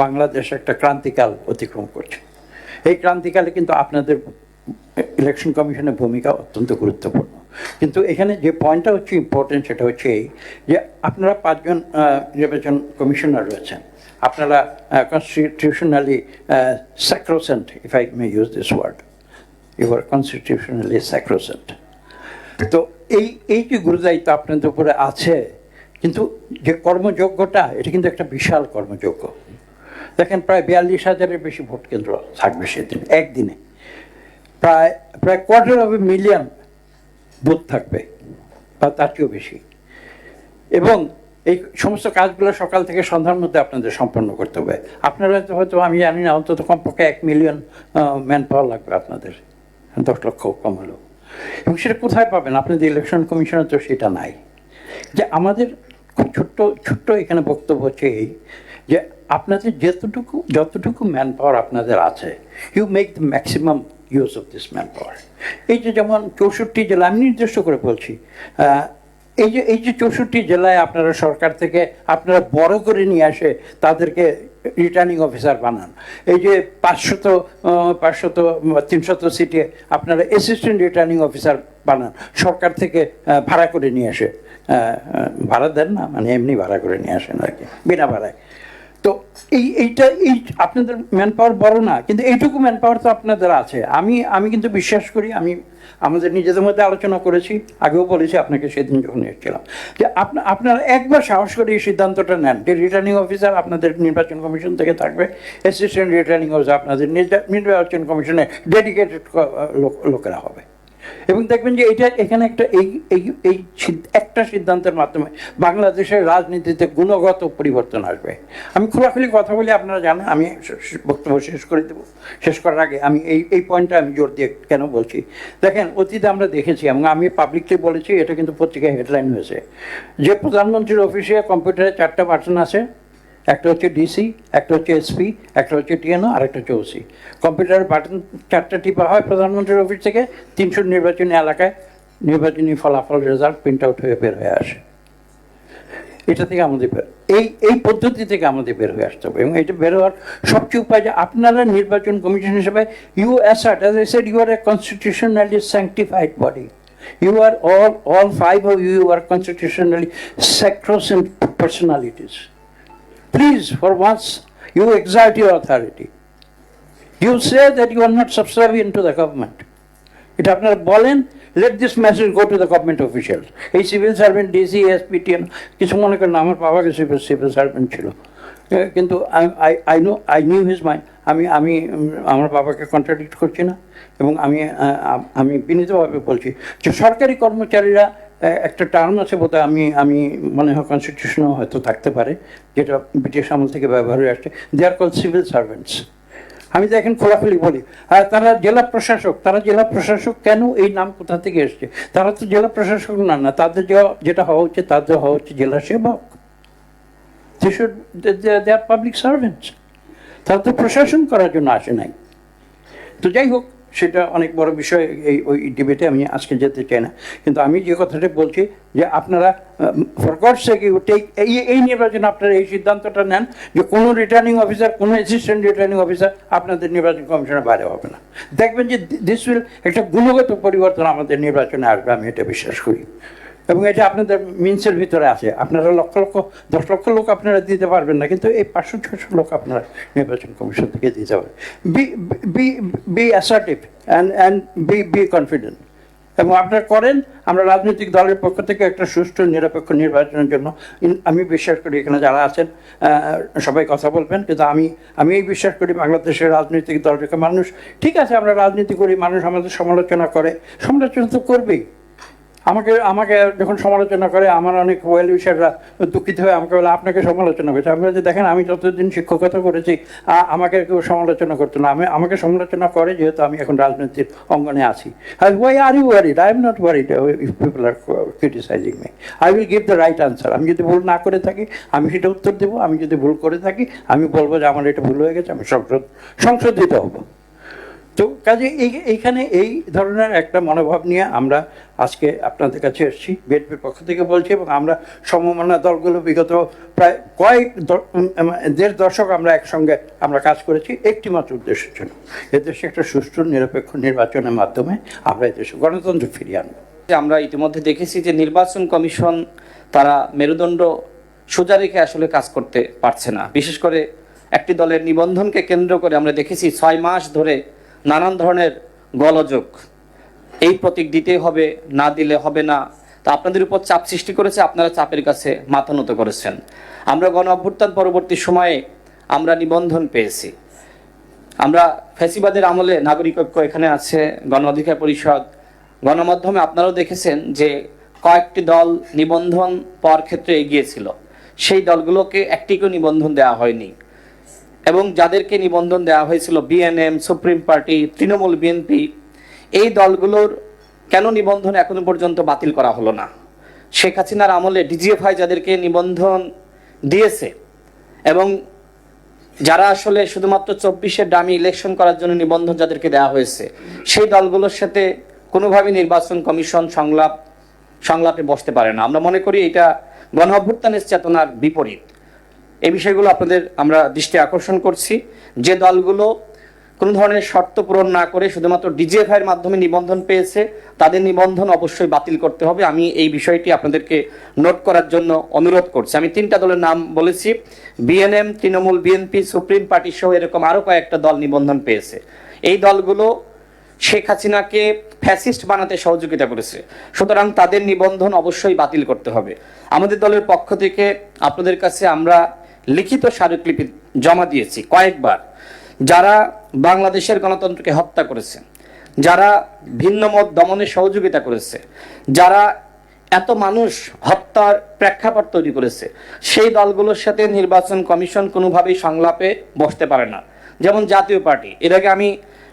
বাংলাদেশ একটা ক্রান্তিকাল অতিক্রম করছে। এই ক্রান্তিকালে কিন্তু আপনাদের ইলেকশন কমিশনের ভূমিকা অত্যন্ত গুরুত্বপূর্ণ। কিন্তু এখানে যে পয়েন্টটা হচ্ছে ইম্পর্টেন্ট সেটা হচ্ছে এই যে আপনারা পাঁচজন নির্বাচন কমিশনার রয়েছেন। আপনারা constitutionally sacrosanct if I may use this word you are constitutionally sacrosanct তো এই এই যে গুরুদায়িত্ব আপনাদের উপরে আছে, কিন্তু যে কর্মযোগ্যটা, এটা কিন্তু একটা বিশাল কর্মযোগ্য। দেখেন প্রায় বিয়াল্লিশ হাজারের বেশি ভোট কেন্দ্র থাকবে সেদিন, একদিনে। প্রায় প্রায় quarter of a million booth থাকবে, বা তার চেয়েও বেশি। এবং এই সমস্ত কাজগুলো সকাল থেকে সন্ধ্যার মধ্যে আপনাদের সম্পন্ন করতে হবে। আপনারা হয়তো হয়তো, আমি জানি না, অন্তত কমপক্ষে এক মিলিয়ন ম্যান পাওয়ার লাগবে আপনাদের। দশ লক্ষ কম হলেও। এবং সেটা কোথায় পাবেন? আপনাদের ইলেকশন কমিশনের তো সেটা নাই। যে আমাদের খুব ছোট্ট ছোট্ট এখানে বক্তব্য হচ্ছে এই যে আপনাদের যেতটুকু, যতটুকু ম্যান পাওয়ার আপনাদের আছে you make the maximum use of this man power এই যে যেমন চৌষট্টি জেলা, আমি নির্দিষ্ট করে বলছি এই যে এই যে চৌষট্টি জেলায় আপনারা সরকার থেকে আপনারা বড় করে নিয়ে আসে, তাদেরকে রিটার্নিং অফিসার বানান। এই যে পাঁচশত পাঁচশত, তিনশত সিটে আপনারা অ্যাসিস্ট্যান্ট রিটার্নিং অফিসার বানান, সরকার থেকে ভাড়া করে নিয়ে আসে। ভাড়া দেন না মানে এমনি ভাড়া করে নিয়ে আসেন আর কি, বিনা ভাড়ায়। তো এই, এইটা, এই আপনাদের ম্যান পাওয়ার বড় না, কিন্তু এইটুকু ম্যান পাওয়ার তো আপনাদের আছে। আমি আমি কিন্তু বিশ্বাস করি, আমি আমাদের নিজেদের মধ্যে আলোচনা করেছি, আগেও বলেছি আপনাকে সেদিন যখন এসেছিলাম। যে আপনা- আপনারা একবার সাহস করে এই সিদ্ধান্তটা নেন যে রিটার্নিং অফিসার আপনাদের নির্বাচন কমিশন থেকে থাকবে অ্যাসিস্ট্যান্ট রিটার্নিং অফিসার আপনাদের নির্বা- নির্বাচন কমিশনে ডেডিকেটেড লোকেরা হবে। এবং দেখবেন যে এটা এখানে একটা এই এই এই একটা সিদ্ধান্তের মাধ্যমে বাংলাদেশের রাজনীতিতে গুণগত পরিবর্তন আসবে। আমি খোলাখুলি কথা বলি, আপনারা জানেন, আমি বক্তব্য শেষ করে দেবো। শেষ করার আগে আমি এই এই পয়েন্টটা আমি জোর দিয়ে কেন বলছি? দেখেন, অতীতে আমরা দেখেছি এবং আমি পাবলিকলি বলেছি, এটা কিন্তু পত্রিকায় হেডলাইন হয়েছে। যে প্রধানমন্ত্রীর অফিসে কম্পিউটারে চারটা বাটন আছে একটা হচ্ছে ডিসি একটা হচ্ছে এসপি একটা হচ্ছে টিএনও আর একটা হচ্ছে ওসি কম্পিউটারের বাটন চারটা টিপা হয় প্রধানমন্ত্রীর অফিস থেকে, তিনশো নির্বাচনী এলাকায় নির্বাচনী ফলাফল রেজাল্ট প্রিন্ট আউট হয়ে বের হয়ে আসে। এটা থেকে আমাদের বের, এই এই পদ্ধতি থেকে আমাদের বের হয়ে আসতে হবে। এবং এটা বের হওয়ার সবচেয়ে উপায় যে আপনারা নির্বাচন কমিশন হিসেবে you assert as a said you are a constitutionally sanctified body you are all all five of you are constitutionally sacrosanct personalities. Please, for once, you exert your authority. You say that you are not subservient to the government. এটা আপনারা বলেন let this message go to the government official এই civil servant DC এসপিটিএন কিছু মনে করেন আমার বাবাকে সিভিল সিভিল সার্ভেন্ট ছিল এ, কিন্তু I I know I knew his mind আমি আমি উম, আমার বাবাকে কন্ট্রাডিক্ট করছি না এবং আমি আহ, আম- আমি বিনীতভাবে বলছি যে সরকারি কর্মচারীরা আহ, একটা টার্ম আছে বোধহয় আমি আমি মনে হয় কনস্টিটিউশনও হয়তো থাকতে পারে, যেটা ব্রিটিশ আমল থেকে ব্যবহার হয়ে আসছে। They are call civil servants আমি তো এখন খোলাখুলি বলি, আর তারা জেলা প্রশাসক, তারা জেলা প্রশাসক কেন এই নাম কোথা থেকে এসছে? তারা তো জেলা প্রশাসক না না, তাদের যেটা হওয়া উচিত তাদের হওয়া হচ্ছে জেলা সেবক। দে আর পাবলিক সার্ভেন্টস তারা তো প্রশাসন করার জন্য আসে নাই। তো যাই হোক সেটা অনেক বড় বিষয় এই, ওই ডিবেটে আমি আজকে যেতে চাই না। কিন্তু আমি যে কথাটা বলছি যে আপনারা ফরগড সেকে টেক এই এই নির্বাচনে আপনারা এই সিদ্ধান্তটা নেন যে কোনো রিটার্নিং অফিসার কোনো অ্যাসিস্ট্যান্ট রিটার্নিং অফিসার আপনাদের নির্বাচন কমিশনের বাইরে হবে না। দেখবেন যে দিস উইল একটা গুণগত পরিবর্তন আমাদের নির্বাচনে আসবে, আমি এটা বিশ্বাস করি। এবং এটা আপনাদের মিনসের ভিতরে আছে, আপনারা লক্ষ লক্ষ, দশ লক্ষ লোক আপনারা দিতে পারবেন না, কিন্তু এই পাঁচশো ছশো লোক আপনারা নির্বাচন কমিশন থেকে দিতে পারবেন। Be be be assertive and and be be confident এবং আপনারা করেন, আমরা রাজনৈতিক দলের পক্ষ থেকে একটা সুষ্ঠু, নিরপেক্ষ নির্বাচনের জন্য আমি বিশ্বাস করি এখানে যারা আছেন সবাই কথা বলবেন, কিন্তু আমি আমি এই বিশ্বাস করি বাংলাদেশের রাজনৈতিক দলটাকে মানুষ, ঠিক আছে, আমরা রাজনীতি করি, মানুষ আমাদের সমালোচনা করে, সমালোচনা তো করবেই। আমাকে আমাকে যখন সমালোচনা করে, আমার অনেক ওয়েল উইশাররা দুঃখিত হয়ে আমাকে বলে, আপনাকে সমালোচনা করেছে। আমি বলছি, দেখেন, আমি যতদিন শিক্ষকতা করেছি আমাকে কেউ সমালোচনা করতো না। আমি, আমাকে সমালোচনা করে যেহেতু আমি এখন রাজনীতির অঙ্গনে আছি। Why are you worried I am not worried if people are criticising me I will give the right answer আমি যদি ভুল না করে থাকি, আমি সেটা উত্তর দেবো। আমি যদি ভুল করে থাকি, আমি বলব যে আমার এটা ভুল হয়ে গেছে, আমি সংশোধ, সংশোধিত হব। তো কাজে এই, এইখানে এই ধরনের একটা মনোভাব নিয়ে আমরা আজকে আপনাদের কাছে এসেছি, বিএনপির পক্ষ থেকে বলছি এবং আমরা সমমনা দলগুলো বিগত প্রায় কয়েক দেড় দশক আমরা একসঙ্গে আমরা কাজ করেছি, একটি মাত্র উদ্দেশ্যের জন্য। এদেশে একটা সুষ্ঠু, নিরপেক্ষ নির্বাচনের মাধ্যমে আমরা এদেশে গণতন্ত্র ফিরিয়ে আনব। আমরা ইতিমধ্যে দেখেছি যে নির্বাচন কমিশন তারা মেরুদণ্ড সোজা রেখে আসলে কাজ করতে পারছে না। বিশেষ করে একটি দলের নিবন্ধনকে কেন্দ্র করে আমরা দেখেছি ছয় মাস ধরে নানান ধরনের গলযোগ। এই প্রতীক দিতে হবে, না দিলে হবে না। তা আপনাদের উপর চাপ সৃষ্টি করেছে, আপনারা চাপের কাছে মাথা নত করেছেন। আমরা গণ অভ্যুত্থান পরবর্তী সময়ে আমরা নিবন্ধন পেয়েছি। আমরা ফ্যাসিবাদের আমলে নাগরিক ঐক্য এখানে আছে, গণ অধিকার পরিষদ। গণমাধ্যমে আপনারাও দেখেছেন যে কয়েকটি দল নিবন্ধন পাওয়ার ক্ষেত্রে এগিয়েছিল সেই দলগুলোকে একটিকেও নিবন্ধন দেওয়া হয়নি। এবং যাদেরকে নিবন্ধন দেওয়া হয়েছিল BNM supreme party Trinamool BNP এই দলগুলোর কেন নিবন্ধন এখনও পর্যন্ত বাতিল করা হলো না? শেখ হাসিনার আমলে ডিজিএফআই যাদেরকে নিবন্ধন দিয়েছে এবং যারা আসলে শুধুমাত্র চব্বিশের ডামি ইলেকশন করার জন্য নিবন্ধন যাদেরকে দেওয়া হয়েছে, সেই দলগুলোর সাথে কোনোভাবে নির্বাচন কমিশন সংলাপ, সংলাপে বসতে পারে না। আমরা মনে করি এটা গণ অভ্যুত্থানের চেতনার বিপরীত। এই বিষয়গুলো আপনাদের আমরা দৃষ্টি আকর্ষণ করছি। যে দলগুলো কোনো ধরনের শর্ত পূরণ না করে শুধুমাত্র ডিজিএফআই এর মাধ্যমে নিবন্ধন পেয়েছে, তাদের নিবন্ধন অবশ্যই বাতিল করতে হবে। আমি এই বিষয়টি আপনাদেরকে নোট করার জন্য অনুরোধ করছি। আমি তিনটা দলের নাম বলেছি। BNM Trinamool BNP supreme party সহ এরকম আরও কয়েকটা দল নিবন্ধন পেয়েছে। এই দলগুলো শেখ হাসিনাকে ফ্যাসিস্ট বানাতে সহযোগিতা করেছে। সুতরাং তাদের নিবন্ধন অবশ্যই বাতিল করতে হবে। আমাদের দলের পক্ষ থেকে আপনাদের কাছে আমরা লিখিত স্মারকলিপি জমা দিয়েছি কয়েকবার। যারা বাংলাদেশের গণতন্ত্রকে হত্যা করেছে, যারা ভিন্ন মত দমনে সহযোগিতা করেছে, যারা এত মানুষ হত্যার প্রেক্ষাপট তৈরি করেছে, সেই দলগুলোর সাথে নির্বাচন কমিশন কোনোভাবেই সংলাপে বসতে পারে না। যেমন জাতীয় পার্টি। এর আগে আমি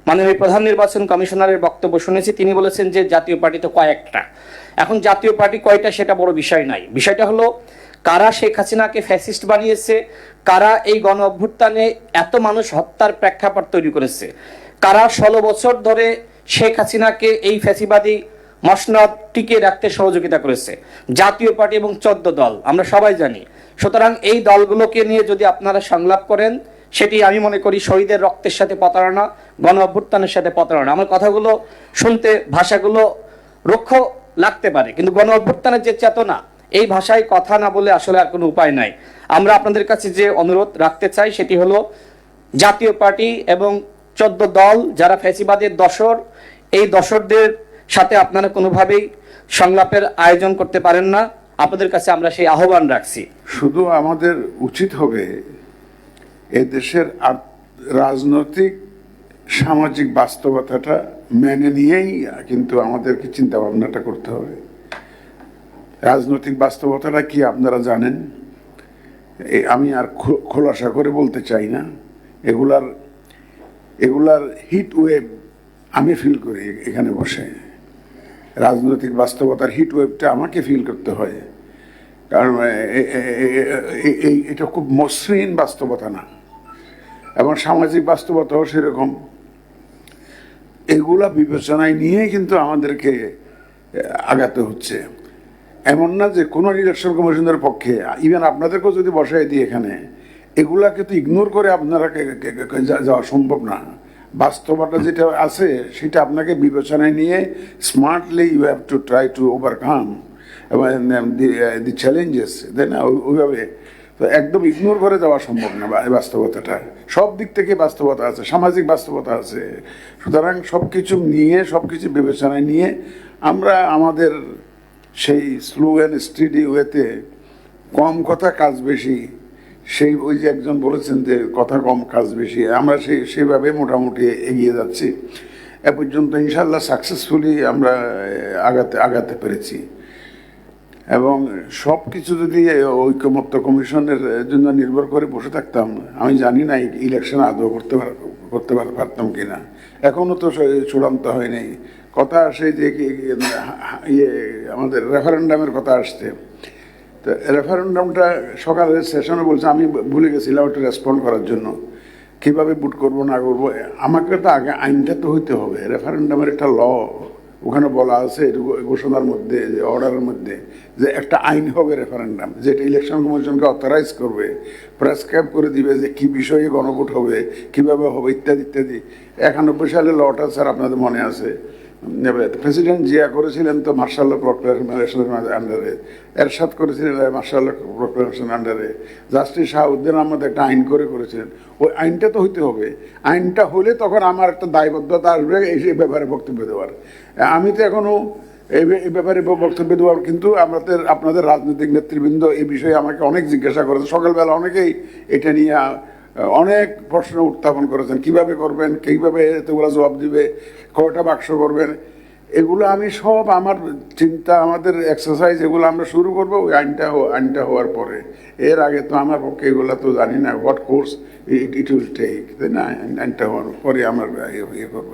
মাননীয় প্রধান নির্বাচন কমিশনারের বক্তব্য শুনেছি, তিনি বলেছেন যে জাতীয় পার্টি তো কয়েকটা। এখন জাতীয় পার্টি কয়টা সেটা বড় বিষয় নাই। বিষয়টা হলো কারা শেখ হাসিনাকে ফ্যাসিস্ট বানিয়েছে? কারা এই গণ অভ্যুত্থানে এত মানুষ হত্যার প্রেক্ষাপট তৈরি করেছে? কারা ষোলো বছর ধরে শেখ হাসিনাকে এই ফ্যাসিবাদী মসনদ টিকিয়ে রাখতে সহযোগিতা করেছে? জাতীয় পার্টি এবং চোদ্দ দল, আমরা সবাই জানি। সুতরাং এই দলগুলোকে নিয়ে যদি আপনারা সংলাপ করেন, সেটি আমি মনে করি শহীদের রক্তের সাথে প্রতারণা গণ অভ্যুত্থানের সাথে প্রতারণা। আমার কথাগুলো, শুনতে ভাষাগুলো রক্ষ লাগতে পারে, কিন্তু গণ অভ্যুত্থানের যে চেতনা এই ভাষায় কথা না বলে আসলে আর কোনো উপায় নাই। আমরা আপনাদের কাছে যে অনুরোধ রাখতে চাই সেটি হলো, জাতীয় পার্টি এবং চোদ্দ দল যারা ফ্যাসিবাদের দশর এই দশরদের সাথে আপনারা কোনোভাবেই সংলাপের আয়োজন করতে পারেন না। আপনাদের কাছে আমরা সেই আহ্বান রাখছি। শুধু আমাদের উচিত হবে এ দেশের রাজনৈতিক, সামাজিক বাস্তবতাটা মেনে নিয়েই কিন্তু আমাদেরকে চিন্তা ভাবনাটা করতে হবে। রাজনৈতিক বাস্তবতাটা কি আপনারা জানেন? আমি আর খোলাসা করে বলতে চাই না। এগুলার এগুলার হিট ওয়েভ আমি ফিল করি এখানে বসে। রাজনৈতিক বাস্তবতার হিট ওয়েভটা আমাকে ফিল করতে হয়। কারণ এটা খুব মসৃণ বাস্তবতা না। এবং সামাজিক বাস্তবতাও সেরকম। এগুলা বিবেচনায় নিয়ে কিন্তু আমাদেরকে আগাতে হচ্ছে। এমন না যে কোনো ইলেকশন কমিশনের পক্ষে ইভেন আপনাদেরকেও যদি বসাই দিই এখানে, এগুলাকে তো ইগনোর করে আপনারা যাওয়া সম্ভব না। বাস্তবতা যেটা আছে, সেটা আপনাকে বিবেচনায় নিয়ে smartly you have to try to overcome এবং দি চ্যালেঞ্জেস তাই না? ওই- ওইভাবে। তো একদম ইগনোর করে যাওয়া সম্ভব না বাস্তবতাটা। সব দিক থেকে বাস্তবতা আছে, সামাজিক বাস্তবতা আছে। সুতরাং সব কিছু নিয়ে সব কিছু বিবেচনায় নিয়ে আমরা আমাদের সেই স্লো অ্যান্ড স্টিডি ওয়েতে কম কথা, কাজ বেশি। সেই ওই যে একজন বলেছেন যে কথা কম, কাজ বেশি। আমরা সেই সেভাবে মোটামুটি এগিয়ে যাচ্ছি। এ পর্যন্ত ইনশাল্লাহ সাকসেসফুলি আমরা আগাতে আগাতে পেরেছি। এবং সব কিছু যদি ঐক্যমত্য কমিশনের জন্য নির্ভর করে বসে থাকতাম, আমি জানি না ইলেকশন আদৌ করতে করতে পার- পারতাম কিনা। এখনও তো চূড়ান্ত হয়নি। কথা আসে যে ইয়ে আমাদের রেফারেন্ডামের কথা আসছে। তো রেফারেন্ডামটা সকালের সেশনে বলছে, আমি ভুলে গেছিলাম ওটা রেসপন্ড করার জন্য। কীভাবে বুট করব, না করব? আমাকে তো আগে আইনটা তো হইতে হবে। রেফারেন্ডামের একটা ল ওখানে বলা আছে ঘোষণার মধ্যে, যে অর্ডারের মধ্যে, যে একটা আইন হবে রেফারেন্ডাম যেটা ইলেকশন কমিশনকে অথরাইজ করবে, প্রেসক্রাইব করে দিবে যে কি বিষয়ে গণভোট হবে, কীভাবে হবে, ইত্যাদি ইত্যাদি। একানব্বই সালে লটা স্যার আপনাদের মনে আছে? প্রেসিডেন্ট জিয়া করেছিলেন তো মার্শাল প্রক্লামেশনের আন্ডারে। এরশাদ করেছিলেন মার্শাল প্রক্লামেশন আন্ডারে। জাস্টিস শাহাউদ্দিন আহমদ একটা আইন করে করেছিলেন। ওই আইনটা তো হইতে হবে। আইনটা হলে তখন আমার একটা দায়বদ্ধতা আসবে এই ব্যাপারে বক্তব্য দেওয়ার। আমি তো এখনও এই ব্যাপারে বক্তব্য দেওয়ার, কিন্তু আমাদের, আপনাদের রাজনৈতিক নেতৃবৃন্দ এই বিষয়ে আমাকে অনেক জিজ্ঞাসা করেছে। সকালবেলা অনেকেই এটা নিয়ে অনেক প্রশ্ন উত্থাপন করেছেন, কীভাবে করবেন, কীভাবে এতগুলো জবাব দিবে, কয়টা বাক্স করবেন, এগুলো আমি সব আমার চিন্তা, আমাদের এক্সারসাইজ এগুলো আমরা শুরু করব, ওই আইনটা আইনটা হওয়ার পরে। এর আগে তো আমার পক্ষে এগুলো তো জানি না what course it it will take তাই না? আইনটা হওয়ার পরে আমার ইয়ে ইয়ে করব।